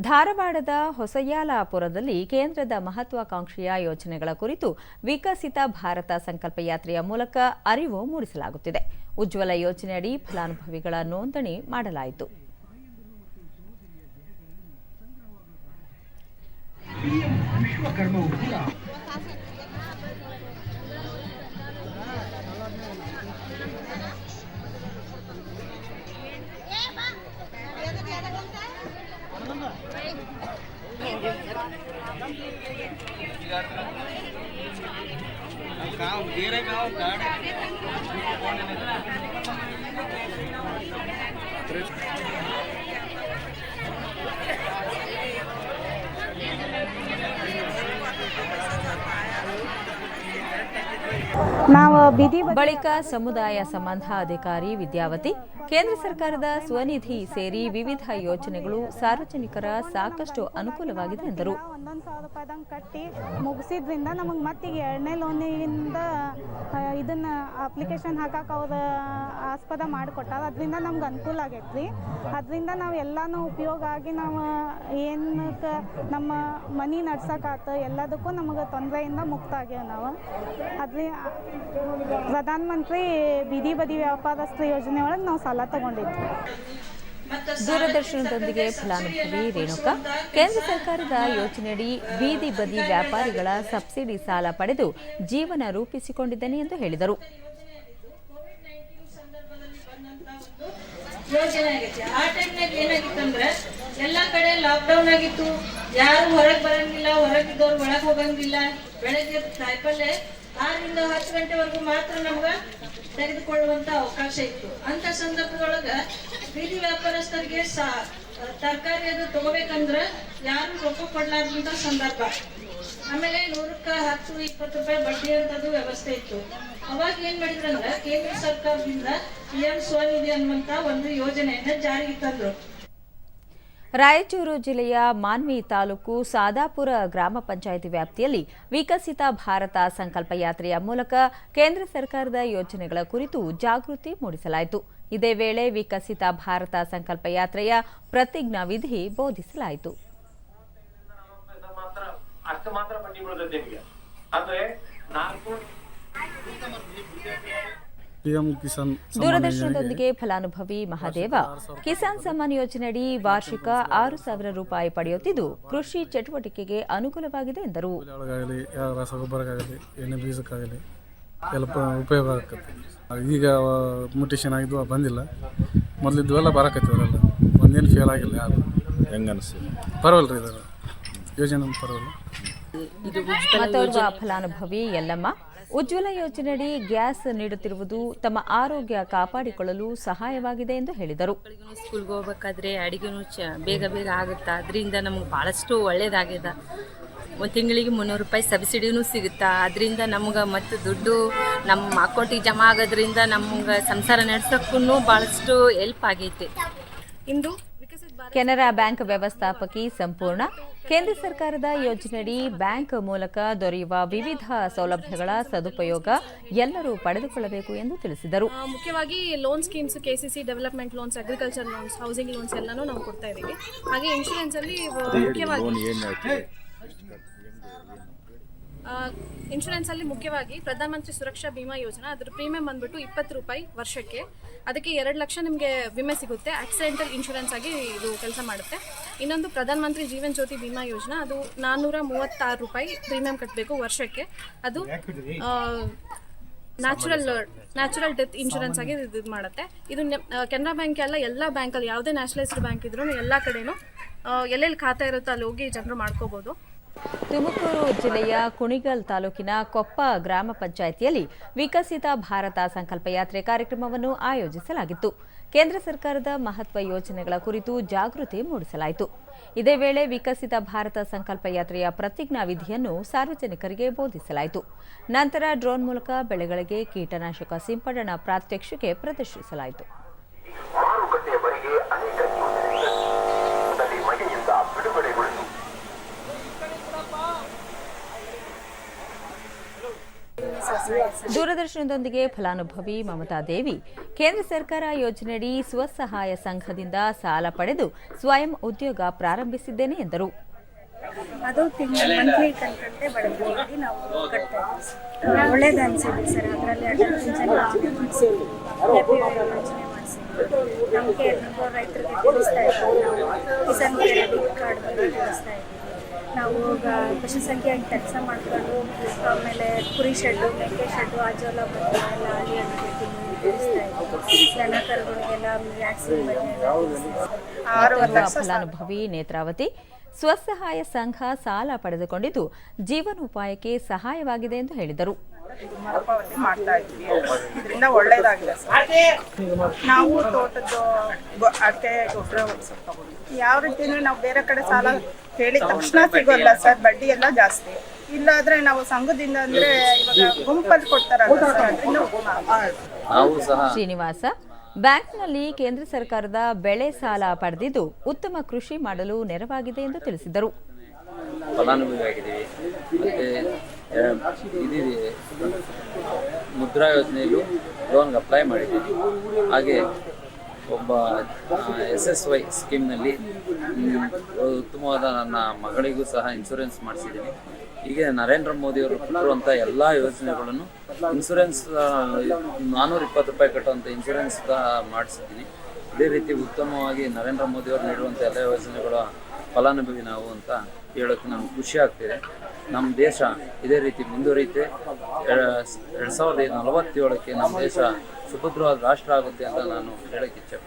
ಧಾರವಾಡದ ಹೊಸಯಾಲಾಪುರದಲ್ಲಿ ಕೇಂದ್ರದ ಮಹತ್ವಾಕಾಂಕ್ಷೆಯ ಯೋಜನೆಗಳ ಕುರಿತು ವಿಕಸಿತ ಭಾರತ ಸಂಕಲ್ಪ ಯಾತ್ರೆಯ ಮೂಲಕ ಅರಿವು ಮೂಡಿಸಲಾಗುತ್ತಿದೆ. ಉಜ್ವಲ ಯೋಜನೆಯಡಿ ಫಲಾನುಭವಿಗಳ ನೋಂದಣಿ ಮಾಡಲಾಯಿತು. ವಿಶ್ವಕರ್ಮವು ಕೂಡ गाँव घेरे गाँव गाड़ी ನಾವು ಬೀದಿ ಬಳಿಕ ಸಮುದಾಯ ಸಂಬಂಧ ಅಧಿಕಾರಿ ವಿದ್ಯಾವತಿ ಕೇಂದ್ರ ಸರ್ಕಾರದ ಸ್ವನಿಧಿ ಸೇರಿ ವಿವಿಧ ಯೋಜನೆಗಳು ಸಾರ್ವಜನಿಕರ ಸಾಕಷ್ಟು ಅನುಕೂಲವಾಗಿದೆ ಎಂದರು. ಒಂದೊಂದು ಸಾವಿರ ರೂಪಾಯಿದಂಗೆ ಕಟ್ಟಿ ಮುಗಿಸಿದ್ರಿಂದ ನಮಗೆ ಮತ್ತೀಗ ಎರಡನೇ ಲೋನಿಂದ ಇದನ್ನ ಅಪ್ಲಿಕೇಶನ್ ಹಾಕಕ್ಕೆ ಅವ್ರ ಆಸ್ಪದ ಮಾಡಿಕೊಟ್ಟಾರ. ಅದರಿಂದ ನಮ್ಗೆ ಅನುಕೂಲ ಆಗೈತ್ರಿ. ಅದರಿಂದ ನಾವು ಎಲ್ಲಾನು ಉಪಯೋಗ ಆಗಿ ನಾವು ಏನಕ್ಕೆ ನಮ್ಮ ಮನಿ ನಡ್ಸಕ್ಕಾತ ಎಲ್ಲದಕ್ಕೂ ನಮಗೆ ತೊಂದರೆಯಿಂದ ಮುಕ್ತ ಆಗ್ಯಾವ ನಾವು. ಅದ್ರಿ ಪ್ರಧಾನ ಮಂತ್ರಿ ಬೀದಿ ಬದಿ ವ್ಯಾಪಾರಸ್ಥ ಯೋಜನೆ ಒಳಗೆ ನಾವು ಸಾಲ ತಗೊಂಡಿದ್ವಿ. ದೂರದರ್ಶನದೊಂದಿಗೆ ಫಲಾನುಭವಿ ರೇಣುಕಾ ಕೇಂದ್ರ ಸರ್ಕಾರದ ಯೋಜನೆಯಡಿ ಬೀದಿ ಬದಿ ವ್ಯಾಪಾರಿಗಳ ಸಬ್ಸಿಡಿ ಸಾಲ ಪಡೆದು ಜೀವನ ರೂಪಿಸಿಕೊಂಡಿದ್ದೇನೆ ಎಂದು ಹೇಳಿದರು. ಯೋಜನೆ ಆಗೈತೆ ಆ ಟೈಮ್ನಾಗ ಏನಾಗಿತ್ತಂದ್ರೆ ಎಲ್ಲಾ ಕಡೆ ಲಾಕ್ಡೌನ್ ಆಗಿತ್ತು. ಯಾರು ಹೊರಗೆ ಬರಂಗಿಲ್ಲ ಹೊರಗಿದ್ದವ್ರು ಒಳಗ್ ಹೋಗಂಗಿಲ್ಲ. ಬೆಳಗ್ಗೆ ಕಾಯಿಪಲ್ಲೆ ಆರರಿಂದ ಹತ್ತು ಗಂಟೆವರೆಗೂ ಮಾತ್ರ ನಮ್ಗ ತೆಗೆದುಕೊಳ್ಳುವಂತ ಅವಕಾಶ ಇತ್ತು. ಅಂತ ಸಂದರ್ಭದೊಳಗ ಬೀದಿ ವ್ಯಾಪಾರಸ್ಥರಿಗೆ ಸಾ ತರಕಾರಿ ಅದು ತಗೋಬೇಕಂದ್ರ ಯಾರು ರೊಕ್ಕ ಕೊಡ್ಲಾರ್ದಂತ ಸಂದರ್ಭ. ಆಮೇಲೆ ನೂರಕ್ಕ ಹತ್ತು, ಇಪ್ಪತ್ತು ರೂಪಾಯಿ ಬಡ್ಡಿ ಅಂತದ್ದು ವ್ಯವಸ್ಥೆ ಇತ್ತು. ಅವಾಗ ಏನ್ ಮಾಡಿದ್ರಂದ್ರ ಕೇಂದ್ರ ಸರ್ಕಾರದಿಂದ ಪಿಎಂ ಸ್ವನಿಧಿ ಅನ್ನುವಂತ ಒಂದು ಯೋಜನೆಯನ್ನ ಜಾರಿಗೆ ತಂದ್ರು. ರಾಯಚೂರು ಜಿಲ್ಲೆಯ ಮಾನ್ವಿ ತಾಲೂಕು ಸಾದಾಪುರ ಗ್ರಾಮ ಪಂಚಾಯಿತಿ ವ್ಯಾಪ್ತಿಯಲ್ಲಿ ವಿಕಸಿತ ಭಾರತ ಸಂಕಲ್ಪ ಯಾತ್ರೆಯ ಮೂಲಕ ಕೇಂದ್ರ ಸರ್ಕಾರದ ಯೋಜನೆಗಳ ಕುರಿತು ಜಾಗೃತಿ ಮೂಡಿಸಲಾಯಿತು. ಇದೇ ವೇಳೆ ವಿಕಸಿತ ಭಾರತ ಸಂಕಲ್ಪ ಯಾತ್ರೆಯ ಪ್ರತಿಜ್ಞಾ ವಿಧಿ ಬೋಧಿಸಲಾಯಿತು. ಪಿಎಂ ಕಿಸಾನ್ ದೂರದರ್ಶನದೊಂದಿಗೆ ಫಲಾನುಭವಿ ಮಹಾದೇವ. ಕಿಸಾನ್ ಸಮ್ಮಾನ್ ಯೋಜನೆಯಡಿ ವಾರ್ಷಿಕ ಆರು ಸಾವಿರ ರೂಪಾಯಿ ಪಡೆಯುತ್ತಿದ್ದು ಕೃಷಿ ಚಟುವಟಿಕೆಗೆ ಅನುಕೂಲವಾಗಿದೆ ಎಂದರು. ರಸಗೊಬ್ಬರಕ್ಕಾಗಲಿ ಎಣ್ಣೆ ಬೀಜಕ್ಕಾಗಲಿ ಎಲ್ಲ ಉಪಯೋಗ ಆಕತ್ತೆ ಈಗ ಮ್ಯೂಟೇಷನ್ ಆಗಿದ್ದು ಬಂದಿಲ್ಲ. ಮೊದಲಿದ್ವೆಲ್ಲ ಅವರೆಲ್ಲ ಒಂದೇನು ಫೇಲ್ ಆಗಿಲ್ಲ ಯಾರು. ಹೆಂಗೆ ಅನಿಸ್ತು? ಪರವಲ್ಲ ರೀ ಇದರ ಯೋಜನೆ ಪರವಲ್ಲ ಮತ್ತೋರ್ವ ಫಲಾನುಭವಿ ಯಲ್ಲಮ್ಮ. ಉಜ್ವಲ ಯೋಜನೆಯಡಿ ಗ್ಯಾಸ್ ನೀಡುತ್ತಿರುವುದು ತಮ್ಮ ಆರೋಗ್ಯ ಕಾಪಾಡಿಕೊಳ್ಳಲು ಸಹಾಯವಾಗಿದೆ ಎಂದು ಹೇಳಿದರು. ಮಕ್ಕಳಿಗೂ ಸ್ಕೂಲ್ಗೆ ಹೋಗ್ಬೇಕಾದ್ರೆ ಅಡಿಗೆನೂ ಚ ಬೇಗ ಬೇಗ ಆಗುತ್ತಾ? ಅದರಿಂದ ನಮ್ಗೆ ಭಾಳಷ್ಟು ಒಳ್ಳೇದಾಗಿದೆ ಒಂದು ತಿಂಗಳಿಗೆ ಮುನ್ನೂರು ರೂಪಾಯಿ ಸಬ್ಸಿಡಿನೂ ಸಿಗುತ್ತಾ? ಅದರಿಂದ ನಮ್ಗೆ ಮತ್ತು ದುಡ್ಡು ನಮ್ಮ ಅಕೌಂಟಿಗೆ ಜಮಾ ಆಗೋದ್ರಿಂದ ನಮ್ಗೆ ಸಂಸಾರ ನಡೆಸೋಕ್ಕೂ ಭಾಳಷ್ಟು ಹೆಲ್ಪ್ ಆಗೈತೆ. ಇಂದು ಕೆನರಾ ಬ್ಯಾಂಕ್ ವ್ಯವಸ್ಥಾಪಕಿ ಸಂಪೂರ್ಣ. ಕೇಂದ್ರ ಸರ್ಕಾರದ ಯೋಜನೆಯಡಿ ಬ್ಯಾಂಕ್ ಮೂಲಕ ದೊರೆಯುವ ವಿವಿಧ ಸೌಲಭ್ಯಗಳ ಸದುಪಯೋಗ ಎಲ್ಲರೂ ಪಡೆದುಕೊಳ್ಳಬೇಕು ಎಂದು ತಿಳಿಸಿದರು. ಮುಖ್ಯವಾಗಿ loan schemes KCC C C development loans agriculture loans housing loans ಎಲ್ಲನೂ ನಾವು ಕೊಡ್ತಾ ಇದ್ದೀವಿ. ಹಾಗೆ ಇನ್ಶೂರೆನ್ಸ್ ಅಲ್ಲಿ ಮುಖ್ಯವಾಗಿ ಇನ್ಶೂರೆನ್ಸ್ ಅಲ್ಲಿ ಮುಖ್ಯವಾಗಿ ಪ್ರಧಾನ ಮಂತ್ರಿ ಸುರಕ್ಷಾ ಬಿಮಾ ಯೋಜನಾ, ಅದ್ರ ಪ್ರೀಮಿಯಂ ಬಂದ್ಬಿಟ್ಟು ಇಪ್ಪತ್ತು ರೂಪಾಯಿ ವರ್ಷಕ್ಕೆ. ಅದಕ್ಕೆ ಎರಡು ಲಕ್ಷ ನಿಮಗೆ ವಿಮೆ ಸಿಗುತ್ತೆ. ಆಕ್ಸಿಡೆಂಟಲ್ ಇನ್ಶೂರೆನ್ಸ್ ಆಗಿ ಇದು ಕೆಲಸ ಮಾಡುತ್ತೆ. ಇನ್ನೊಂದು ಪ್ರಧಾನಮಂತ್ರಿ ಜೀವನ್ ಜ್ಯೋತಿ ಬಿಮಾ ಯೋಜನಾ, ಅದು ನಾನ್ನೂರ ಮೂವತ್ತಾರು ರೂಪಾಯಿ ಪ್ರೀಮಿಯಂ ಕಟ್ಟಬೇಕು ವರ್ಷಕ್ಕೆ. ಅದು ನ್ಯಾಚುರಲ್ ನ್ಯಾಚುರಲ್ ಡೆತ್ ಇನ್ಶೂರೆನ್ಸ್ ಆಗಿ ಇದು ಮಾಡುತ್ತೆ. ಇದು ಕೆನರಾ ಬ್ಯಾಂಕ್ ಎಲ್ಲ ಎಲ್ಲ ಬ್ಯಾಂಕಲ್ಲಿ, ಯಾವುದೇ ನ್ಯಾಷನಲೈಸ್ಡ್ ಬ್ಯಾಂಕ್ ಇದ್ರೂ ಎಲ್ಲ ಕಡೆನೂ ಎಲ್ಲೆಲ್ಲಿ ಖಾತೆ ಇರುತ್ತೋ ಅಲ್ಲಿ ಹೋಗಿ ಜನರು ಮಾಡ್ಕೋಬೋದು. ತುಮಕೂರು ಜಿಲ್ಲೆಯ ಕುಣಿಗಲ್ ತಾಲೂಕಿನ ಕೊಪ್ಪ ಗ್ರಾಮ ಪಂಚಾಯಿತಿಯಲ್ಲಿ ವಿಕಸಿತ ಭಾರತ ಸಂಕಲ್ಪ ಯಾತ್ರೆ ಕಾರ್ಯಕ್ರಮವನ್ನು ಆಯೋಜಿಸಲಾಗಿತ್ತು. ಕೇಂದ್ರ ಸರ್ಕಾರದ ಮಹತ್ವ ಯೋಜನೆಗಳ ಕುರಿತು ಜಾಗೃತಿ ಮೂಡಿಸಲಾಯಿತು. ಇದೇ ವೇಳೆ ವಿಕಸಿತ ಭಾರತ ಸಂಕಲ್ಪ ಯಾತ್ರೆಯ ಪ್ರತಿಜ್ಞಾ ವಿಧಿಯನ್ನು ಸಾರ್ವಜನಿಕರಿಗೆ ಬೋಧಿಸಲಾಯಿತು. ನಂತರ ಡ್ರೋನ್ ಮೂಲಕ ಬೆಳೆಗಳಿಗೆ ಕೀಟನಾಶಕ ಸಿಂಪಡಣಾ ಪ್ರಾತ್ಯಕ್ಷಿಕೆ ಪ್ರದರ್ಶಿಸಲಾಯಿತು. ದೂರದರ್ಶನದೊಂದಿಗೆ ಫಲಾನುಭವಿ ಮಮತಾ ದೇವಿ, ಕೇಂದ್ರ ಸರ್ಕಾರ ಯೋಜನೆಯಡಿ ಸ್ವಸಹಾಯ ಸಂಘದಿಂದ ಸಾಲ ಪಡೆದು ಸ್ವಯಂ ಉದ್ಯೋಗ ಪ್ರಾರಂಭಿಸಿದ್ದೇನೆ ಎಂದರು. ಅದು ತಿಂಗಳ ಮಂತ್ಲಿ ಕಂತಂತೆ ಬಡವರಿಗೆ ನಾವು ಕಟ್ತಾ ಇದ್ದೀವಿ ಒಳ್ಳೇದು ಅನ್ಸಿದೆ ಸರ್ ಅದರಲ್ಲಿ ಅಟಲ್ ಪಿಂಚಣಿ ಯೋಜನೆ ಮಾಡಿಸಿದ್ವಿ. ಯೋಜನೆ ಮಾಡಿಸಿದ್ವಿ. ನಮಗೆ ರೈತರಿಗೆ ತಿಳಿಸ್ತಾ ಇದ್ದೀವಿ ನಾವು. ಕಿಸಾನ್ ಕ್ರೆಡಿಟ್ ಕಾರ್ಡ್ ಬಗ್ಗೆ ತಿಳಿಸ್ತಾ ಇದ್ದೀವಿ. ಪಶುಸಂಖ್ಯೆಯಾಗಿ ಕೆಲಸ ಮಾಡ್ಕೊಂಡು ಆಮೇಲೆ ಕುರಿ ಶೆಡ್ಡು ಮೇಕೆ ಶೆಡ್ಡು ಅಜೋಲ ಬಗ್ಗೆ ಎಲ್ಲ ಅಲ್ಲಿ ದನ ಕರುಗಳಿಗೆಲ್ಲ ವ್ಯಾಕ್ಸಿನ್. ಫಲಾನುಭವಿ ನೇತ್ರಾವತಿ ಸ್ವಸಹಾಯ ಸಂಘ ಸಾಲ ಪಡೆದುಕೊಂಡಿದ್ದು ಜೀವನೋಪಾಯಕ್ಕೆ ಸಹಾಯವಾಗಿದೆ ಎಂದು ಹೇಳಿದರು. ಮರುಪಾವತಿ ಮಾಡ್ತಾ ಇದ್ವಿ ಇದರಿಂದ ಒಳ್ಳೇದಾಗಿದೆ ಸರ್. ನಾವು ತೋಟದ್ದು ಅಡಿಕೆ ಗೊಬ್ಬರ ಸ್ವಲ್ಪ ಯಾವ ರೀತಿ ನಾವು ಬೇರೆ ಕಡೆ ಸಾಲ ಹೇಳಿದ ತಕ್ಷಣ ಸಿಗೋಲ್ಲ ಸರ್ ಬಡ್ಡಿ ಎಲ್ಲ ಜಾಸ್ತಿ. ಇಲ್ಲಾದ್ರೆ ನಾವು ಸಂಘದಿಂದ ಅಂದ್ರೆ ಇವಾಗ ಗುಂಪಲ್ಲಿ ಕೊಡ್ತಾರಲ್ಲ ಸರ್ ಅದರಿಂದ ಉಪಯೋಗ. ಶ್ರೀನಿವಾಸ ಬ್ಯಾಂಕ್ನಲ್ಲಿ ಕೇಂದ್ರ ಸರ್ಕಾರದ ಬೆಳೆ ಸಾಲ ಪಡೆದಿದ್ದು ಉತ್ತಮ ಕೃಷಿ ಮಾಡಲು ನೆರವಾಗಿದೆ ಎಂದು ತಿಳಿಸಿದರು. ಮತ್ತು ಇದಿದೆ ಮುದ್ರಾ ಯೋಜನೆಯಲ್ಲೂ ಲೋನ್ಗೆ ಅಪ್ಲೈ ಮಾಡಿದ್ದೀವಿ. ಹಾಗೆ ಒಬ್ಬ ಎಸ್ ಎಸ್ ವೈ ಸ್ಕೀಮ್ನಲ್ಲಿ ಉತ್ತಮವಾದ ನನ್ನ ಮಗಳಿಗೂ ಸಹ ಇನ್ಸೂರೆನ್ಸ್ ಮಾಡಿಸಿದ್ದೀನಿ. ಹೀಗೆ ನರೇಂದ್ರ ಮೋದಿಯವರು ಕೊಟ್ಟಿರುವಂಥ ಎಲ್ಲ ಯೋಜನೆಗಳನ್ನು ಇನ್ಸೂರೆನ್ಸ್ ನಾನ್ನೂರ ಇಪ್ಪತ್ತು ರೂಪಾಯಿ ಕಟ್ಟುವಂಥ ಇನ್ಶೂರೆನ್ಸ್ ಮಾಡಿಸಿದ್ದೀನಿ. ಇದೇ ರೀತಿ ಉತ್ತಮವಾಗಿ ನರೇಂದ್ರ ಮೋದಿಯವರು ನೀಡುವಂಥ ಎಲ್ಲ ಯೋಜನೆಗಳ ಫಲಾನುಭವಿ ನಾವು ಅಂತ ಹೇಳೋಕ್ಕೆ ನಮ್ಗೆ ಖುಷಿ ಆಗ್ತಿದೆ. ನಮ್ಮ ದೇಶ ಇದೇ ರೀತಿ ಮುಂದುವರಿಯುತ್ತೆ. ಎರಡು ಸಾವಿರದ ನಲವತ್ತೇಳಕ್ಕೆ ನಮ್ಮ ದೇಶ ಸುಭದ್ರವಾದ ರಾಷ್ಟ್ರ ಆಗುತ್ತೆ ಅಂತ ನಾನು ಹೇಳಕ್ಕೆ ಇಚ್ಛೆ